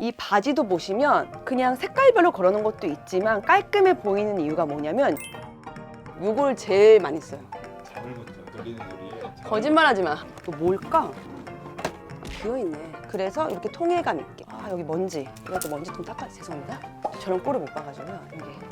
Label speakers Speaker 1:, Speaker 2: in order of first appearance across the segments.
Speaker 1: 이 바지도 보시면 그냥 색깔별로 걸어놓은 것도 있지만 깔끔해 보이는 이유가 뭐냐면 요걸 제일 많이 써요. 거짓말하지 마. 또 뭘까? 비어있네. 그래서 이렇게 통일감 있게. 아 여기 먼지. 이것도 먼지 좀 닦아. 죄송합니다. 저런 꼴을 못 봐가지고요. 이렇게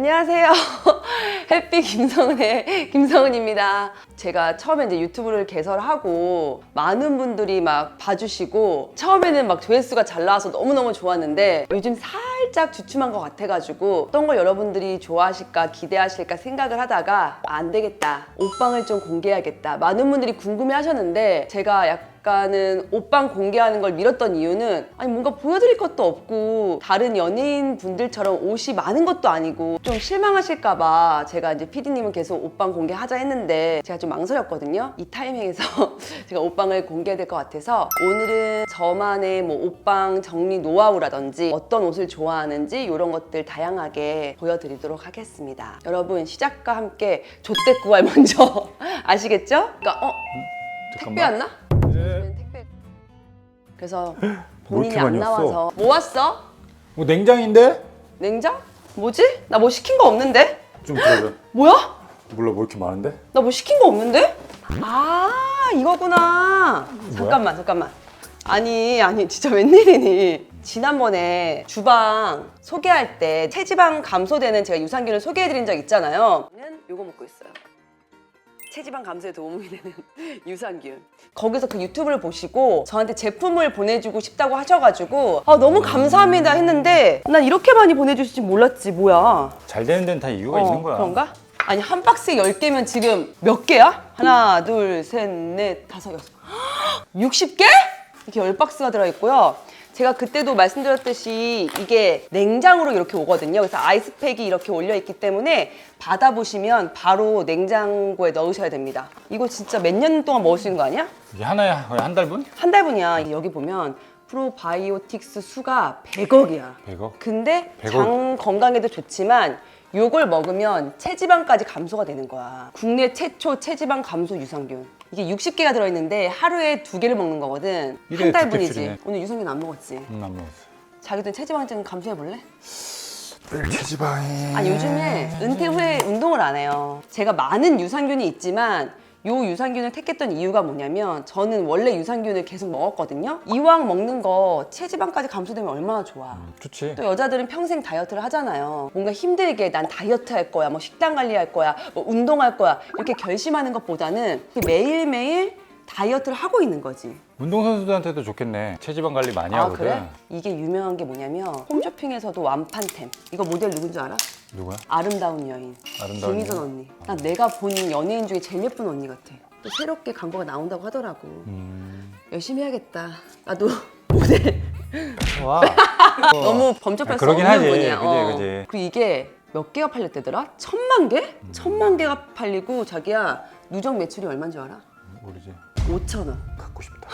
Speaker 1: 안녕하세요. 햇빛 김성은의 김성은입니다. 제가 처음에 이제 유튜브를 개설하고 많은 분들이 막 봐주시고 처음에는 막 조회수가 잘 나와서 너무너무 좋았는데 요즘 살짝 주춤한 것 같아가지고 어떤 걸 여러분들이 좋아하실까 기대하실까 생각을 하다가 아, 안 되겠다. 옷방을 좀 공개해야겠다. 많은 분들이 궁금해 하셨는데 제가 약 약간은 옷방 공개하는 걸 미뤘던 이유는 아니 뭔가 보여드릴 것도 없고 다른 연예인 분들처럼 옷이 많은 것도 아니고 좀 실망하실까봐 제가 이제 PD님은 계속 옷방 공개하자 했는데 제가 좀 망설였거든요. 이 타이밍에서 제가 옷방을 공개해야 될 것 같아서 오늘은 저만의 뭐 옷방 정리 노하우라든지 어떤 옷을 좋아하는지 이런 것들 다양하게 보여드리도록 하겠습니다. 여러분 시작과 함께 조대구알 먼저 아시겠죠? 그러니까 어 택배 왔나?
Speaker 2: 네.
Speaker 1: 택배. 그래서
Speaker 3: 뭐
Speaker 1: 본인이 안? 나와서 뭐 왔어?
Speaker 3: 뭐 냉장인데?
Speaker 1: 냉장? 뭐지? 나 뭐 시킨 거 없는데?
Speaker 3: 좀 들어줘.
Speaker 1: 뭐야?
Speaker 3: 몰라 뭐 이렇게 많은데?
Speaker 1: 나 뭐 시킨 거 없는데? 아 이거구나. 잠깐만 잠깐만. 아니 아니 진짜 웬일이니? 지난번에 주방 소개할 때 체지방 감소되는 제가 유산균을 소개해드린 적 있잖아요. 저는 요거 먹고 있어요. 체지방 감소에 도움이 되는 유산균. 거기서 그 유튜브를 보시고 저한테 제품을 보내주고 싶다고 하셔가지고 아 너무 감사합니다 했는데 난 이렇게 많이 보내주실 줄 몰랐지 뭐야.
Speaker 3: 잘 되는 데는 다 이유가
Speaker 1: 어,
Speaker 3: 있는 거야.
Speaker 1: 그런가? 아니 한 박스에 10개면 지금 몇 개야? 하나, 둘, 셋, 넷, 다섯, 여섯. 60개? 이렇게 10박스가 들어있고요. 제가 그때도 말씀드렸듯이 이게 냉장으로 이렇게 오거든요. 그래서 아이스팩이 이렇게 올려 있기 때문에 받아보시면 바로 냉장고에 넣으셔야 됩니다. 이거 진짜 몇 년 동안 먹을 수 있는 거 아니야?
Speaker 3: 이게 하나야 거의 한 달분?
Speaker 1: 한 달분이야. 여기 보면 프로바이오틱스 수가 100억이야.
Speaker 3: 100억?
Speaker 1: 근데
Speaker 3: 100억.
Speaker 1: 장 건강에도 좋지만 요걸 먹으면 체지방까지 감소가 되는 거야. 국내 최초 체지방 감소 유산균. 이게 60개가 들어있는데 하루에 두 개를 먹는 거거든.
Speaker 3: 한두
Speaker 1: 달분이지.
Speaker 3: 캡슐이네.
Speaker 1: 오늘 유산균 안 먹었지.
Speaker 3: 음, 안 먹었어.
Speaker 1: 자기도 체지방 좀 감소해 볼래?
Speaker 3: 체지방이.
Speaker 1: 아 요즘에 은퇴 후에 운동을 안 해요. 제가 많은 유산균이 있지만 요 유산균을 택했던 이유가 뭐냐면 저는 원래 유산균을 계속 먹었거든요. 이왕 먹는 거 체지방까지 감소되면 얼마나 좋아.
Speaker 3: 좋지.
Speaker 1: 또 여자들은 평생 다이어트를 하잖아요. 뭔가 힘들게 난 다이어트 할 거야, 뭐 식단 관리할 거야, 뭐 운동할 거야 이렇게 결심하는 것보다는 매일매일 다이어트를 하고 있는 거지.
Speaker 3: 운동선수들한테도 좋겠네. 체지방 관리 많이
Speaker 1: 아
Speaker 3: 하거든.
Speaker 1: 그래? 이게 유명한 게 뭐냐면 홈쇼핑에서도 완판템. 이거 모델 누군지 알아?
Speaker 3: 누구야?
Speaker 1: 아름다운 여인.
Speaker 3: 아름다운
Speaker 1: 김희선
Speaker 3: 여인?
Speaker 1: 언니. 난 내가 본 연예인 중에 제일 예쁜 언니 같아. 또 새롭게 광고가 나온다고 하더라고.
Speaker 3: 음.
Speaker 1: 열심히 해야겠다. 나도 모델
Speaker 3: 와.
Speaker 1: 너무 범접할
Speaker 3: 아,
Speaker 1: 수
Speaker 3: 그러긴
Speaker 1: 없는
Speaker 3: 하지.
Speaker 1: 분이야.
Speaker 3: 그지,
Speaker 1: 어.
Speaker 3: 그지.
Speaker 1: 그리고 이게 몇 개가 팔렸대더라? 천만 개?
Speaker 3: 음.
Speaker 1: 천만 개가 팔리고 자기야 누적 매출이 얼마인 줄 알아?
Speaker 3: 모르지.
Speaker 1: 5천 원.
Speaker 3: 갖고 싶다.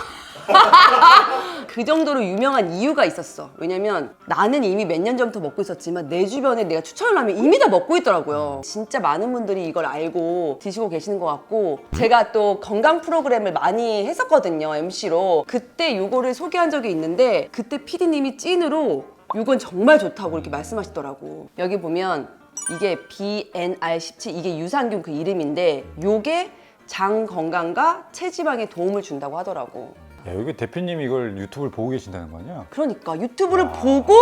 Speaker 1: 그 정도로 유명한 이유가 있었어. 왜냐면 나는 이미 몇 년 전부터 먹고 있었지만 내 주변에 내가 추천을 하면 이미 다 먹고 있더라고요. 진짜 많은 분들이 이걸 알고 드시고 계시는 것 같고 제가 또 건강 프로그램을 많이 했었거든요. MC로. 그때 요거를 소개한 적이 있는데 그때 PD님이 찐으로 요건 정말 좋다고 이렇게 말씀하시더라고. 여기 보면 이게 BNR17 이게 유산균 그 이름인데 요게 장 건강과 체지방에 도움을 준다고 하더라고.
Speaker 3: 야, 여기 대표님이 이걸 유튜브를 보고 계신다는 거 아니야?
Speaker 1: 그러니까 유튜브를 보고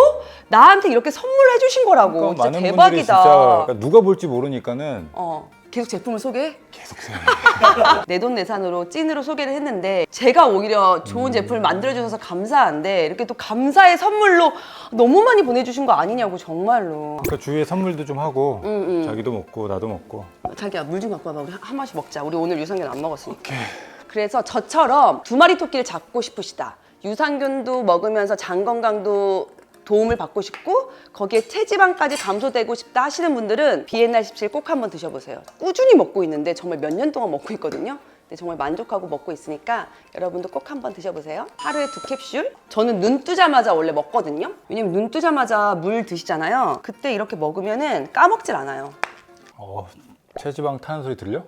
Speaker 1: 나한테 이렇게 선물해 주신 거라고
Speaker 3: 그러니까
Speaker 1: 진짜
Speaker 3: 많은 분들이
Speaker 1: 대박이다.
Speaker 3: 진짜 그러니까 누가 볼지 모르니까는
Speaker 1: 어 계속 제품을 소개해?
Speaker 3: 계속 생각해.
Speaker 1: 내돈내산으로 찐으로 소개를 했는데 제가 오히려
Speaker 3: 음.
Speaker 1: 좋은 제품을 만들어 주셔서 감사한데 이렇게 또 감사의 선물로 너무 많이 보내주신 거 아니냐고 정말로.
Speaker 3: 그러니까 주위에 선물도 좀 하고
Speaker 1: 응, 응.
Speaker 3: 자기도 먹고 나도 먹고.
Speaker 1: 자기야 물 좀 갖고 와봐 우리 한 마씩 먹자. 우리 오늘 유산균 안 먹었으니까. 그래서 저처럼 두 마리 토끼를 잡고 싶으시다. 유산균도 먹으면서 장 건강도 도움을 받고 싶고 거기에 체지방까지 감소되고 싶다 하시는 분들은 BNR17 꼭 한번 드셔보세요. 꾸준히 먹고 있는데 정말 몇 년 동안 먹고 있거든요. 근데 정말 만족하고 먹고 있으니까 여러분도 꼭 한번 드셔보세요. 하루에 두 캡슐. 저는 눈 뜨자마자 원래 먹거든요. 왜냐면 눈 뜨자마자 물 드시잖아요. 그때 이렇게 먹으면은 까먹질 않아요.
Speaker 3: 어, 체지방 타는 소리 들려?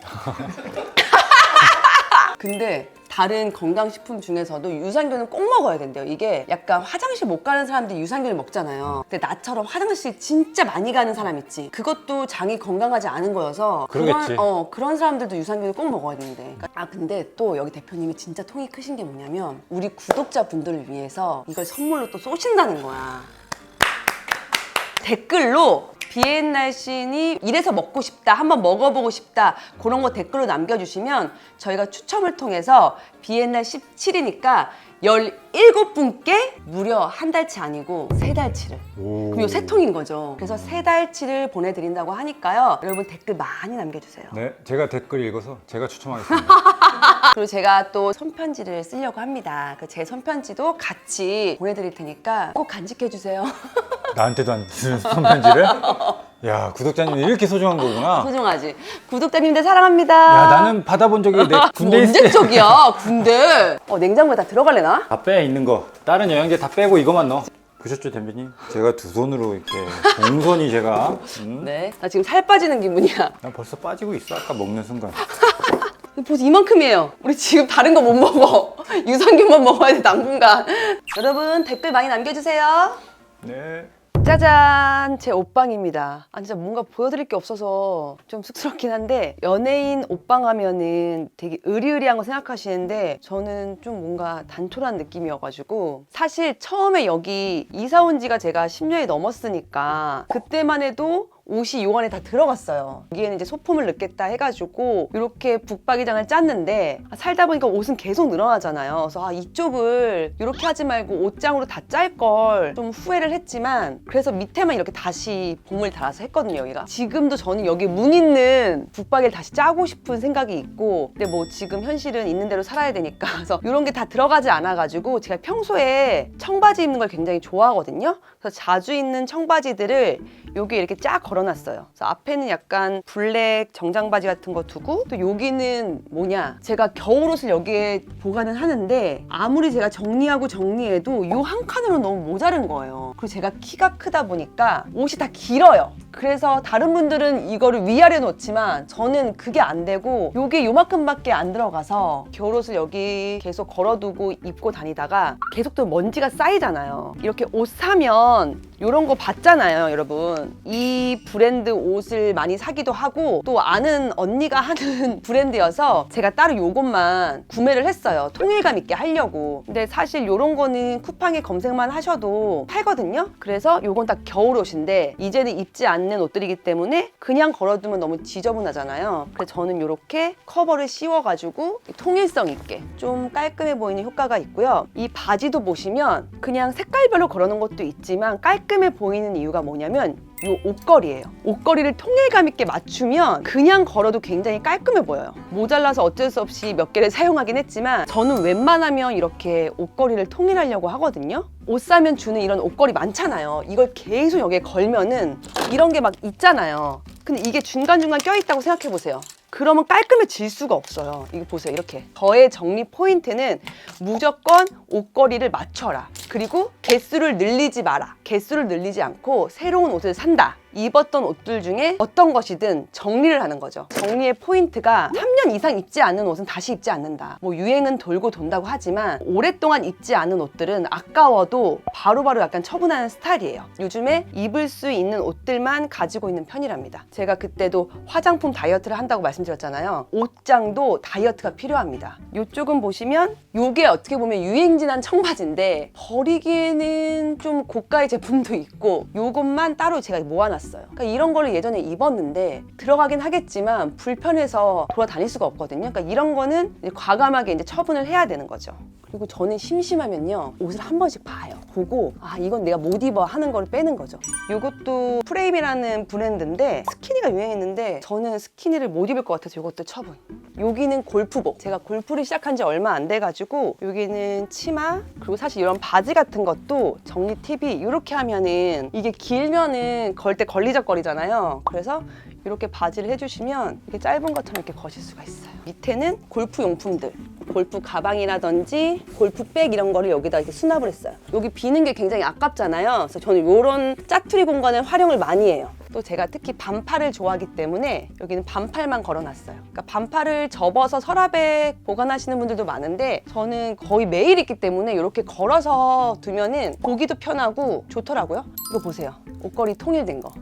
Speaker 1: 근데 다른 건강식품 중에서도 유산균은 꼭 먹어야 된대요. 이게 약간 화장실 못 가는 사람들이 유산균을 먹잖아요. 근데 나처럼 화장실 진짜 많이 가는 사람 있지. 그것도 장이 건강하지 않은 거여서
Speaker 3: 그러겠지.
Speaker 1: 그런, 어, 그런 사람들도 유산균을 꼭 먹어야 되는데. 아 근데 또 여기 대표님이 진짜 통이 크신 게 뭐냐면 우리 구독자분들을 위해서 이걸 선물로 또 쏘신다는 거야. 댓글로 비엔날 씬이 이래서 먹고 싶다, 한번 먹어보고 싶다 그런 거 댓글로 남겨주시면 저희가 추첨을 통해서 비엔날 17이니까 17분께 무려 한 달치 아니고 세 달치를
Speaker 3: 오.
Speaker 1: 그럼 세 통인 거죠. 그래서 세 달치를 보내드린다고 하니까요. 여러분 댓글 많이 남겨주세요.
Speaker 3: 네, 제가 댓글 읽어서 제가 추첨하겠습니다.
Speaker 1: 그리고 제가 또 손편지를 쓰려고 합니다. 그 제 손편지도 같이 보내드릴 테니까 꼭 간직해주세요.
Speaker 3: 나한테도 안 쓰는 손편지를? 야, 구독자님이 이렇게 소중한 거구나.
Speaker 1: 소중하지. 구독자님들 사랑합니다.
Speaker 3: 야, 나는 받아본 적이 내 군대 있을 때.
Speaker 1: 언제적이야 군대 어 냉장고에 다 들어갈래 나?
Speaker 3: 다 빼, 있는 거. 다른 영양제 다 빼고 이것만 넣어. 보셨죠, 대표님? 제가 두 손으로 이렇게 공손히 제가. 음?
Speaker 1: 네 나 지금 살 빠지는 기분이야
Speaker 3: 난 벌써 빠지고 있어, 아까 먹는 순간.
Speaker 1: 벌써 이만큼이에요 우리 지금 다른 거 못 먹어 유산균만 먹어야 돼 당분간 여러분 댓글 많이 남겨주세요
Speaker 3: 네.
Speaker 1: 짜잔 제 옷방입니다. 아 진짜 뭔가 보여드릴 게 없어서 좀 쑥스럽긴 한데 연예인 옷방 하면은 되게 으리으리한 거 생각하시는데 저는 좀 뭔가 단촐한 느낌이어가지고 사실 처음에 여기 이사 온 지가 제가 10년이 넘었으니까 그때만 해도 옷이 요 안에 다 들어갔어요. 여기에는 이제 소품을 넣겠다 해가지고 이렇게 북박이장을 짰는데 아, 살다 보니까 옷은 계속 늘어나잖아요. 그래서 아, 이쪽을 이렇게 하지 말고 옷장으로 다 짤 걸 좀 후회를 했지만 그래서 밑에만 이렇게 다시 봄을 달아서 했거든요. 여기가 지금도 저는 여기 문 있는 북박이를 다시 짜고 싶은 생각이 있고 근데 뭐 지금 현실은 있는 대로 살아야 되니까 그래서 이런 게 다 들어가지 않아가지고 제가 평소에 청바지 입는 걸 굉장히 좋아하거든요. 그래서 자주 입는 청바지들을 여기 이렇게 쫙 걸어놨어요. 그래서 앞에는 약간 블랙 정장 바지 같은 거 두고 또 여기는 뭐냐? 제가 겨울옷을 여기에 보관을 하는데 아무리 제가 정리하고 정리해도 이 한 칸으로 너무 모자른 거예요. 그리고 제가 키가 크다 보니까 옷이 다 길어요. 그래서 다른 분들은 이거를 위아래 놓지만 저는 그게 안 되고 요게 요만큼밖에 안 들어가서 겨울옷을 여기 계속 걸어두고 입고 다니다가 계속 또 먼지가 쌓이잖아요. 이렇게 옷 사면 이런 거 봤잖아요, 여러분. 이 브랜드 옷을 많이 사기도 하고 또 아는 언니가 하는 브랜드여서 제가 따로 요것만 구매를 했어요. 통일감 있게 하려고. 근데 사실 요런 거는 쿠팡에 검색만 하셔도 팔거든요. 그래서 요건 딱 겨울옷인데 이제는 입지 않는 옷들이기 때문에 그냥 걸어두면 너무 지저분하잖아요. 그래서 저는 요렇게 커버를 씌워가지고 통일성 있게 좀 깔끔해 보이는 효과가 있고요. 이 바지도 보시면 그냥 색깔별로 걸어놓은 것도 있지만 깔끔해 보이는 이유가 뭐냐면 이 옷걸이에요. 옷걸이를 통일감 있게 맞추면 그냥 걸어도 굉장히 깔끔해 보여요. 모자라서 어쩔 수 없이 몇 개를 사용하긴 했지만 저는 웬만하면 이렇게 옷걸이를 통일하려고 하거든요. 옷 사면 주는 이런 옷걸이 많잖아요. 이걸 계속 여기에 걸면은 이런 게 막 있잖아요. 근데 이게 중간중간 껴있다고 생각해 보세요. 그러면 깔끔해질 수가 없어요. 이거 보세요. 이렇게. 저의 정리 포인트는 무조건 옷걸이를 맞춰라. 그리고 개수를 늘리지 마라. 개수를 늘리지 않고 새로운 옷을 산다. 입었던 옷들 중에 어떤 것이든 정리를 하는 거죠. 정리의 포인트가 3년 이상 입지 않는 옷은 다시 입지 않는다. 뭐 유행은 돌고 돈다고 하지만 오랫동안 입지 않은 옷들은 아까워도 바로 바로 약간 처분하는 스타일이에요. 요즘에 입을 수 있는 옷들만 가지고 있는 편이랍니다. 제가 그때도 화장품 다이어트를 한다고 말씀드렸잖아요. 옷장도 다이어트가 필요합니다. 이쪽은 보시면 이게 어떻게 보면 유행진한 청바지인데 버리기에는 좀 고가의 제품도 있고 요것만 따로 제가 모아놨어요. 그러니까 이런 거를 예전에 입었는데 들어가긴 하겠지만 불편해서 돌아다닐 수가 없거든요. 그러니까 이런 거는 이제 과감하게 이제 처분을 해야 되는 거죠. 그리고 저는 심심하면요 옷을 한 번씩 봐요. 보고 아 이건 내가 못 입어 하는 거를 빼는 거죠. 이것도 프레임이라는 브랜드인데 스키니가 유행했는데 저는 스키니를 못 입을 것 같아서 이것도 처분. 여기는 골프복. 제가 골프를 시작한 지 얼마 안 돼가지고 여기는 치마 그리고 사실 이런 바지 같은 것도 정리 팁이 이렇게 하면은 이게 길면은 걸 때 걸리적거리잖아요. 그래서 이렇게 바지를 해주시면 이렇게 짧은 것처럼 이렇게 거실 수가 있어요. 밑에는 골프 용품들. 골프 가방이라든지 골프백 이런 거를 여기다 이렇게 수납을 했어요. 여기 비는 게 굉장히 아깝잖아요. 그래서 저는 이런 짜투리 공간을 활용을 많이 해요. 또 제가 특히 반팔을 좋아하기 때문에 여기는 반팔만 걸어놨어요. 그러니까 반팔을 접어서 서랍에 보관하시는 분들도 많은데 저는 거의 매일 입기 때문에 이렇게 걸어서 두면은 보기도 편하고 좋더라고요. 이거 보세요. 옷걸이 통일된 거.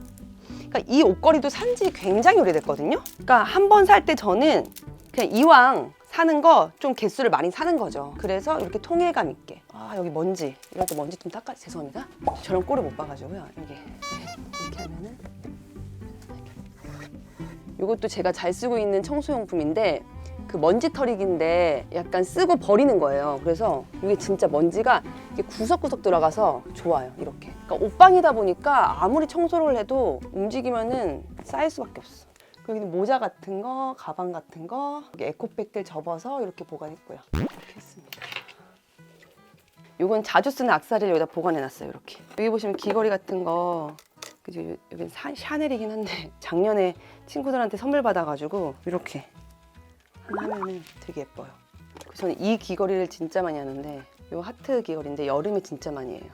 Speaker 1: 그러니까 이 옷걸이도 산지 굉장히 오래됐거든요. 그러니까 한 번 살 때 저는 그냥 이왕 사는 거 좀 개수를 많이 사는 거죠. 그래서 이렇게 통일감 있게. 아 여기 먼지 이럴 때 먼지 좀 닦아 죄송합니다. 저런 꼴을 못 봐가지고요. 여기 이렇게 하면은 이것도 제가 잘 쓰고 있는 청소용품인데 그 먼지 털이기인데 약간 쓰고 버리는 거예요. 그래서 이게 진짜 먼지가 이게 구석구석 들어가서 좋아요. 이렇게. 그러니까 옷방이다 보니까 아무리 청소를 해도 움직이면은 쌓일 수밖에 없어. 여기는 모자 같은 거, 가방 같은 거, 여기 에코백들 접어서 이렇게 보관했고요. 이렇게 했습니다. 요건 자주 쓰는 악세사리를 여기다 보관해놨어요. 이렇게. 여기 보시면 귀걸이 같은 거, 그죠? 여기는 사- 샤넬이긴 한데 작년에 친구들한테 선물 받아가지고 이렇게 하면은 되게 예뻐요. 저는 이 귀걸이를 진짜 많이 하는데 요 하트 귀걸이인데 여름에 진짜 많이 해요.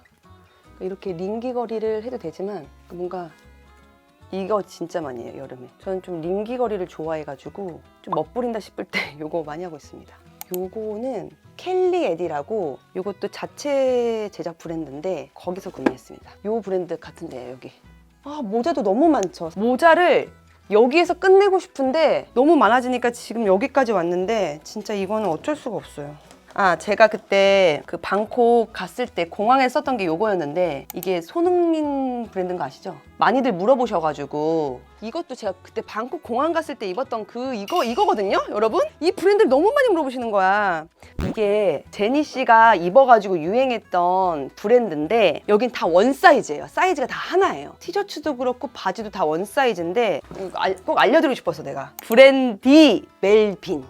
Speaker 1: 이렇게 링 귀걸이를 해도 되지만 뭔가 이거 진짜 많이 해요 여름에. 저는 좀링 귀걸이를 좋아해가지고 좀 멋부린다 싶을 때 요거 많이 하고 있습니다. 요거는 켈리 에디라고 요것도 자체 제작 브랜드인데 거기서 구매했습니다. 요 브랜드 같은데 여기. 아 모자도 너무 많죠. 모자를 여기에서 끝내고 싶은데 너무 많아지니까 지금 여기까지 왔는데 진짜 이거는 어쩔 수가 없어요. 아 제가 그때 그 방콕 갔을 때 공항에 썼던 게 요거였는데 이게 손흥민 브랜드인 거 아시죠? 많이들 물어보셔가지고 이것도 제가 그때 방콕 공항 갔을 때 입었던 그 이거 이거거든요, 여러분? 이 브랜드를 너무 많이 물어보시는 거야. 이게 제니 씨가 입어가지고 유행했던 브랜드인데 여긴 다 원 사이즈예요. 사이즈가 다 하나예요. 티셔츠도 그렇고 바지도 다 원 사이즈인데 꼭 알려드리고 싶어서 내가 브랜디 멜빈.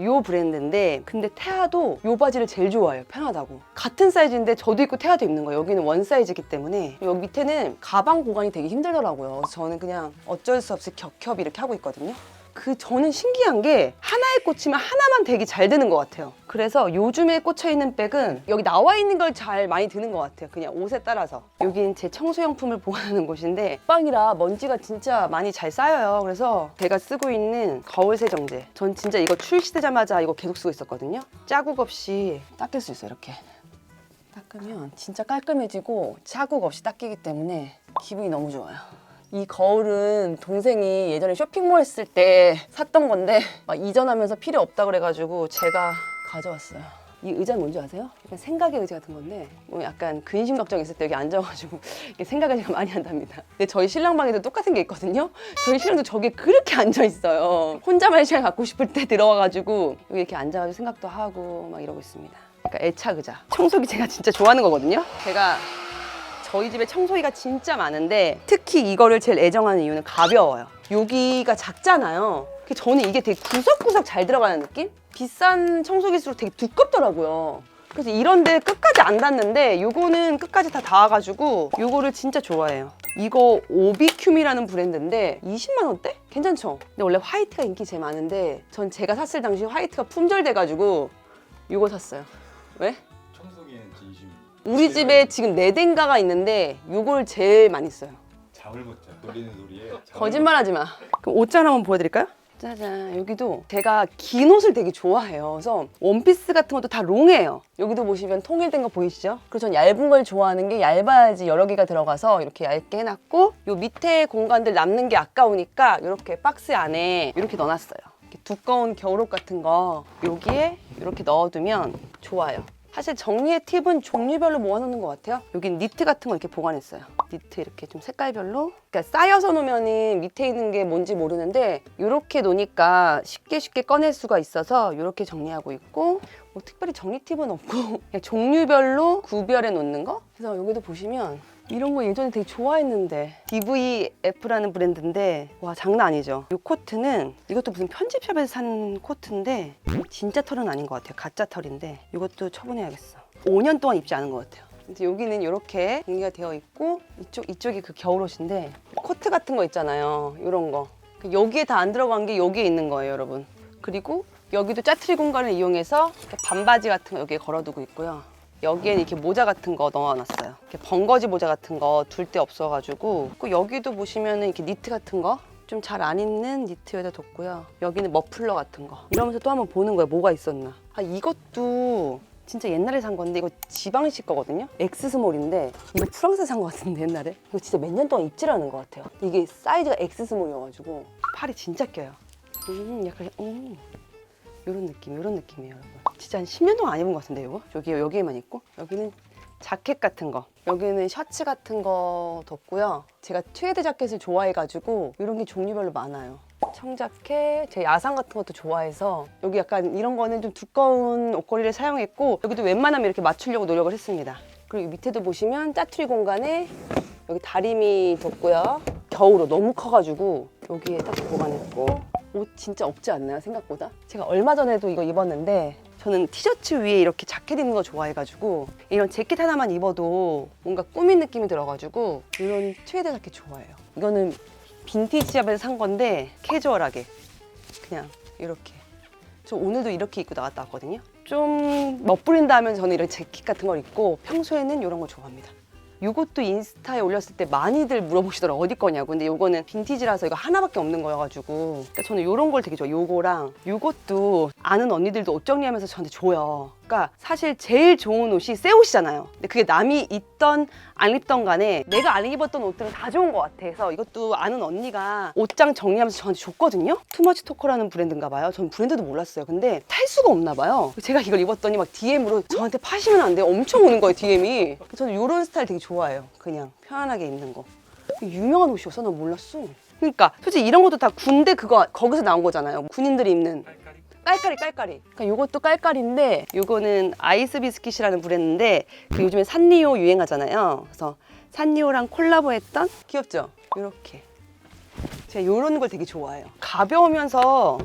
Speaker 1: 요 브랜드인데 근데 태아도 요 바지를 제일 좋아해요. 편하다고. 같은 사이즈인데 저도 입고 태아도 입는 거예요. 여기는 원 사이즈이기 때문에 여기 밑에는 가방 보관이 되게 힘들더라고요. 저는 그냥 어쩔 수 없이 격협 이렇게 하고 있거든요 그 저는 신기한 게 하나에 꽂히면 하나만 되게 잘 드는 것 같아요. 그래서 요즘에 꽂혀 있는 백은 여기 나와 있는 걸 잘 많이 드는 것 같아요. 그냥 옷에 따라서. 여기는 제 청소용품을 보관하는 곳인데 빵이라 먼지가 진짜 많이 잘 쌓여요. 그래서 제가 쓰고 있는 거울 세정제. 전 진짜 이거 출시되자마자 이거 계속 쓰고 있었거든요. 자국 없이 닦일 수 있어요 이렇게. 닦으면 진짜 깔끔해지고 자국 없이 닦이기 때문에 기분이 너무 좋아요. 이 거울은 동생이 예전에 쇼핑몰 했을 때 샀던 건데 막 이전하면서 필요 없다 그래가지고 제가 가져왔어요. 이 의자는 뭔지 아세요? 약간 생각의 의자 같은 건데 뭐 약간 근심 걱정 있을 때 여기 앉아가지고 이렇게 생각을 제가 많이 한답니다. 근데 저희 신랑 방에도 똑같은 게 있거든요. 저희 신랑도 저기에 그렇게 앉아 있어요. 혼자만의 시간 갖고 싶을 때 들어와가지고 여기 이렇게 앉아가지고 생각도 하고 막 이러고 있습니다. 그러니까 애착 의자. 청소기 제가 진짜 좋아하는 거거든요. 제가 저희 집에 청소기가 진짜 많은데 특히 이거를 제일 애정하는 이유는 가벼워요. 여기가 작잖아요. 저는 이게 되게 구석구석 잘 들어가는 느낌? 비싼 청소기일수록 되게 두껍더라고요. 그래서 이런데 끝까지 안 닿는데 요거는 끝까지 다 닿아가지고 요거를 진짜 좋아해요. 이거 오비큐미라는 브랜드인데 20만 원대? 괜찮죠? 근데 원래 화이트가 인기 제일 많은데 전 제가 샀을 당시 화이트가 품절돼가지고 요거 샀어요. 왜? 우리 집에 지금 네 댕가가 있는데 요걸 제일 많이 써요.
Speaker 2: 잠을 못 자. 놀리는 소리에. 잠을
Speaker 1: 거짓말하지 마. 그럼 옷장 한번 보여드릴까요? 짜잔 여기도 제가 긴 옷을 되게 좋아해요. 그래서 원피스 같은 것도 다 롱이에요. 여기도 보시면 통일된 거 보이시죠? 그리고 전 얇은 걸 좋아하는 게 얇아야지 여러 개가 들어가서 이렇게 얇게 해놨고 요 밑에 공간들 남는 게 아까우니까 이렇게 박스 안에 이렇게 넣어놨어요. 이렇게 두꺼운 겨울옷 같은 거 여기에 이렇게 넣어두면 좋아요. 사실 정리의 팁은 종류별로 모아놓는 것 같아요. 여긴 니트 같은 거 이렇게 보관했어요. 니트 이렇게 좀 색깔별로. 그러니까 쌓여서 놓으면은 밑에 있는 게 뭔지 모르는데 이렇게 놓으니까 쉽게 쉽게 꺼낼 수가 있어서 이렇게 정리하고 있고 뭐 특별히 정리 팁은 없고 종류별로 구별해 놓는 거. 그래서 여기도 보시면 이런 거 예전에 되게 좋아했는데 DVF라는 브랜드인데 와 장난 아니죠. 이 코트는 이것도 무슨 편집샵에서 산 코트인데 진짜 털은 아닌 것 같아요. 가짜 털인데 이것도 처분해야겠어. 5년 동안 입지 않은 것 같아요. 여기는 이렇게 정리가 되어 있고 이쪽 이쪽이 그 겨울옷인데 코트 같은 거 있잖아요. 이런 거. 그 여기에 다 안 들어간 게 여기에 있는 거예요 여러분. 그리고 여기도 짜투리 공간을 이용해서 이렇게 반바지 같은 거 여기에 걸어두고 있고요 여기에는 이렇게 모자 같은 거 넣어놨어요. 이렇게 번거지 모자 같은 거 둘 데 없어가지고 그 여기도 보시면은 이렇게 니트 같은 거 좀 잘 안 입는 니트에다 뒀고요. 여기는 머플러 같은 거. 이러면서 또 한번 보는 거예요. 뭐가 있었나. 아 이것도 진짜 옛날에 산 건데 이거 지방식 거거든요. 엑스스몰인데 이거 프랑스에 산 거 같은데 옛날에 이거 진짜 몇 년 동안 입질 않은 것 같아요. 이게 사이즈가 엑스스몰이어가지고 팔이 진짜 껴요. 음 약간 음 이런 느낌 이런 느낌이에요 여러분. 진짜 한 10년 동안 안 입은 것 같은데 이거 여기 여기에만 있고 여기는 자켓 같은 거 여기는 셔츠 같은 거 뒀고요. 제가 트웨드 자켓을 좋아해가지고 이런 게 종류별로 많아요. 청자켓, 제 야상 같은 것도 좋아해서 여기 약간 이런 거는 좀 두꺼운 옷걸이를 사용했고 여기도 웬만하면 이렇게 맞추려고 노력을 했습니다. 그리고 밑에도 보시면 짜투리 공간에 여기 다리미 뒀고요. 겨울옷 너무 커가지고 여기에 딱 보관했고 옷 진짜 없지 않나요 생각보다? 제가 얼마 전에도 이거 입었는데 저는 티셔츠 위에 이렇게 자켓 입는 거 좋아해가지고 이런 재킷 하나만 입어도 뭔가 꾸민 느낌이 들어가지고 이런 트웨드 자켓 좋아해요. 이거는 빈티지 샵에서 산 건데 캐주얼하게 그냥 이렇게 저 오늘도 이렇게 입고 나갔다 왔거든요. 좀 멋부린다 하면 저는 이런 재킷 같은 걸 입고 평소에는 이런 거 좋아합니다. 이것도 인스타에 올렸을 때 많이들 물어보시더라고 어디 거냐고. 근데 이거는 빈티지라서 이거 하나밖에 없는 거여가지고. 그러니까 저는 이런 걸 되게 좋아해요. 요거랑 이것도 아는 언니들도 옷 정리하면서 저한테 줘요 그러니까 사실 제일 좋은 옷이 새 옷이잖아요. 근데 그게 남이 입던 안 입던 간에 내가 안 입었던 옷들은 다 좋은 것 같아서 이것도 아는 언니가 옷장 정리하면서 저한테 줬거든요. 투머치 토커라는 브랜드인가 봐요. 전 브랜드도 몰랐어요. 근데 탈 수가 없나 봐요. 제가 이걸 입었더니 막 DM으로 저한테 파시면 안 돼요. 엄청 오는 거예요 DM이. 저는 이런 스타일 되게 좋아해요. 그냥 편안하게 입는 거. 유명한 옷이었어? 나 몰랐어. 그러니까 솔직히 이런 것도 다 군대 그거 거기서 나온 거잖아요. 군인들이 입는 깔깔이 깔깔이. 그러니까 요것도 깔깔인데 요거는 아이스 비스킷이라는 브랜드인데 그 요즘에 산리오 유행하잖아요. 그래서 산리오랑 콜라보했던 귀엽죠? 요렇게. 제가 요런 걸 되게 좋아해요. 가벼우면서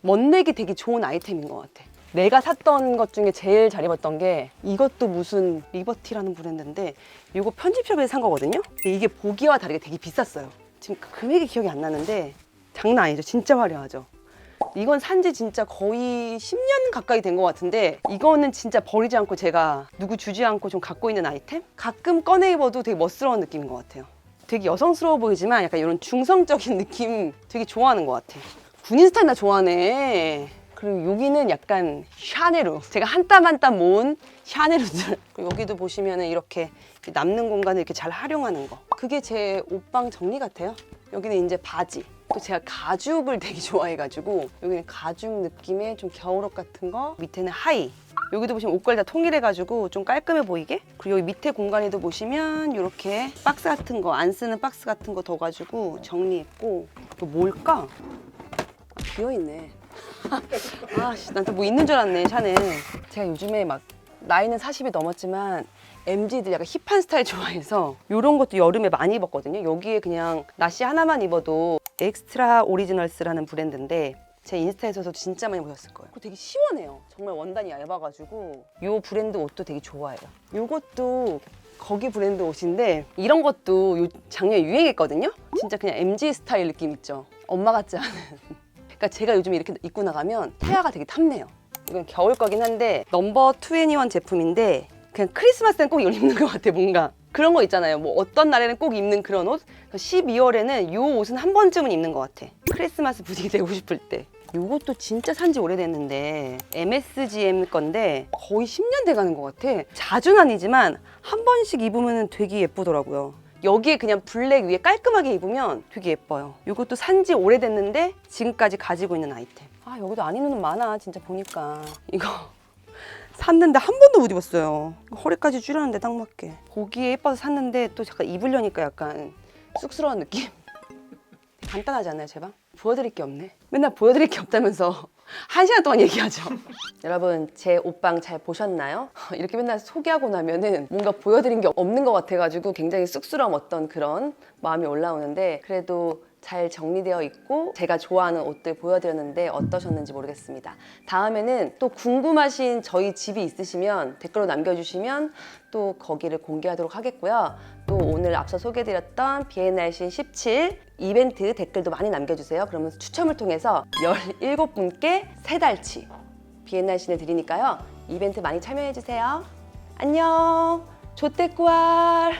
Speaker 1: 멋내기 되게 좋은 아이템인 것 같아. 내가 샀던 것 중에 제일 잘 입었던 게 이것도 무슨 리버티라는 브랜드인데 이거 편집샵에서 산 거거든요. 근데 이게 보기와 다르게 되게 비쌌어요. 지금 그 금액이 기억이 안 나는데 장난 아니죠. 진짜 화려하죠. 이건 산지 진짜 거의 10년 가까이 된 것 같은데 이거는 진짜 버리지 않고 제가 누구 주지 않고 좀 갖고 있는 아이템? 가끔 꺼내 입어도 되게 멋스러운 느낌인 것 같아요. 되게 여성스러워 보이지만 약간 이런 중성적인 느낌 되게 좋아하는 것 같아. 군인 스타일 나 좋아하네. 그리고 여기는 약간 샤네루. 제가 한 땀 한 땀 모은 샤네루들. 그리고 여기도 보시면은 이렇게 남는 공간을 이렇게 잘 활용하는 거. 그게 제 옷방 정리 같아요. 여기는 이제 바지. 또 제가 가죽을 되게 좋아해가지고 여기는 가죽 느낌의 좀 겨울옷 같은 거 밑에는 하이 여기도 보시면 옷걸이 다 통일해가지고 좀 깔끔해 보이게? 그리고 여기 밑에 공간에도 보시면 이렇게 박스 같은 거 안 쓰는 박스 같은 거 둬가지고 정리했고. 이거 뭘까? 아, 비어있네. 아씨 나한테 뭐 있는 줄 알았네 샤넬. 제가 요즘에 막 나이는 40이 넘었지만 MZ들 약간 힙한 스타일 좋아해서 이런 것도 여름에 많이 입었거든요. 여기에 그냥 나시 하나만 입어도 엑스트라 오리지널스라는 브랜드인데 제 인스타에서도 진짜 많이 보셨을 거예요. 그거 되게 시원해요. 정말 원단이 얇아가지고 이 브랜드 옷도 되게 좋아해요. 이것도 거기 브랜드 옷인데 이런 것도 요 작년에 유행했거든요. 진짜 그냥 MZ 스타일 느낌 있죠. 엄마 같지 않은. 그러니까 제가 요즘 이렇게 입고 나가면 태아가 되게 탐내요. 이건 겨울 거긴 한데 넘버 21 제품인데 그냥 크리스마스 때는 꼭 입는 것 같아 뭔가. 그런 거 있잖아요. 뭐 어떤 날에는 꼭 입는 그런 옷? 12월에는 이 옷은 한 번쯤은 입는 것 같아. 크리스마스 분위기 내고 싶을 때. 이것도 진짜 산지 오래됐는데 MSGM 건데 거의 10년 돼가는 것 같아. 자주는 아니지만 한 번씩 입으면 되게 예쁘더라고요. 여기에 그냥 블랙 위에 깔끔하게 입으면 되게 예뻐요. 이것도 산지 오래됐는데 지금까지 가지고 있는 아이템. 아 여기도 안 입는 옷 많아 진짜 보니까. 이거 샀는데 한 번도 못 입었어요. 허리까지 줄였는데 딱 맞게. 보기에 예뻐서 샀는데 또 잠깐 입으려니까 약간 쑥스러운 느낌? 간단하지 않나요, 제 방? 보여드릴 게 없네. 맨날 보여드릴 게 없다면서 한 시간 동안 얘기하죠. 여러분, 제 옷방 잘 보셨나요? 이렇게 맨날 소개하고 나면은 뭔가 보여드린 게 없는 것 같아가지고 굉장히 쑥스러운 어떤 그런 마음이 올라오는데 그래도 잘 정리되어 있고 제가 좋아하는 옷들 보여드렸는데 어떠셨는지 모르겠습니다. 다음에는 또 궁금하신 저희 집이 있으시면 댓글로 남겨주시면 또 거기를 공개하도록 하겠고요. 또 오늘 앞서 소개해드렸던 비엔날 신 17 이벤트 댓글도 많이 남겨주세요. 그러면 추첨을 통해서 17분께 세 달치 비엔날 신을 드리니까요. 이벤트 많이 참여해주세요. 안녕. 조태꾸알.